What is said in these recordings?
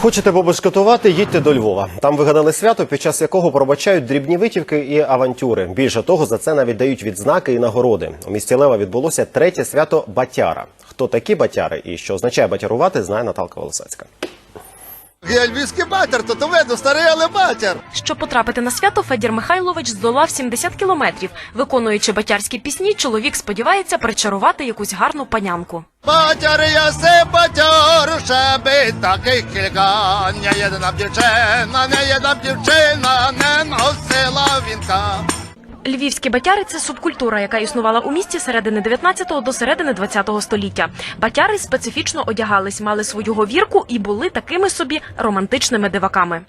Хочете побешкетувати? Їдьте до Львова. Там вигадали свято, під час якого пробачають дрібні витівки і авантюри. Більше того, за це навіть дають відзнаки і нагороди. У місті Лева відбулося третє свято Батяра. Хто такі батяри і що означає батярувати, знає Наталка Волосацька. Я львівський батер, то то видно, старий, але батер. Щоб потрапити на свято, Федір Михайлович здолав 70 кілометрів. Виконуючи батярські пісні, чоловік сподівається причарувати якусь гарну панянку. Батер, я се батер, шеби такий кілька. Не єдна дівчина, не єдна дівчина, не носила вінка. Львівські батяри це субкультура, яка існувала у місті середини 19-го до середини 20-го століття. Батяри специфічно одягались, мали свою говірку і були такими собі романтичними диваками.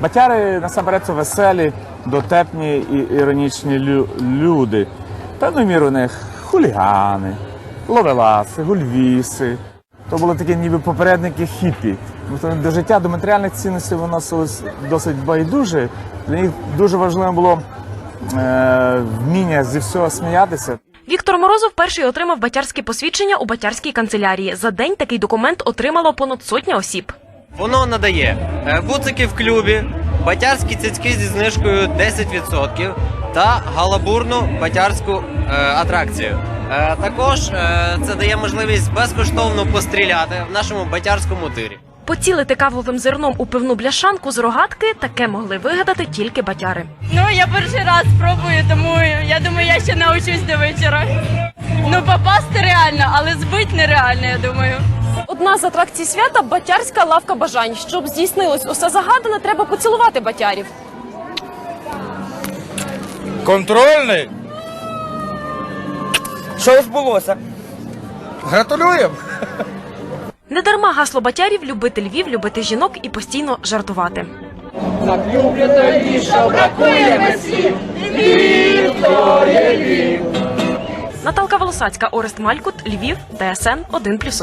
Батяри насамперед це веселі, дотепні і іронічні лю- люди. Певною мірою у них хулігани, ловеласи, гульвіси. То були такі ніби попередники хіпі. До життя, до матеріальних цінностей вони носились досить байдуже. Для них дуже важливо було вміння зі всього сміятися. Віктор Морозов перший отримав батярське посвідчення у батярській канцелярії. За день такий документ отримало понад сотня осіб. Воно надає е, гуцики в клубі, батярські цицьки зі знижкою 10% та галабурну батярську е, атракцію. Е, також е, це дає можливість безкоштовно постріляти в нашому батярському тирі. Поцілити кавовим зерном у пивну бляшанку з рогатки таке могли вигадати тільки батяри. Ну, я перший раз спробую, тому я думаю, я ще навчусь до вечора. Ну, попасти реально, але збити нереально, я думаю. Одна з атракцій свята батярська лавка бажань. Щоб здійснилось усе загадане, треба поцілувати батярів. Контрольний. Що збулося? Гратулюємо. Недарма гасло батярів любити Львів, любити жінок і постійно жартувати. Наталка Волосацька, Орест Малькут, Львів, ТСН 1+,1.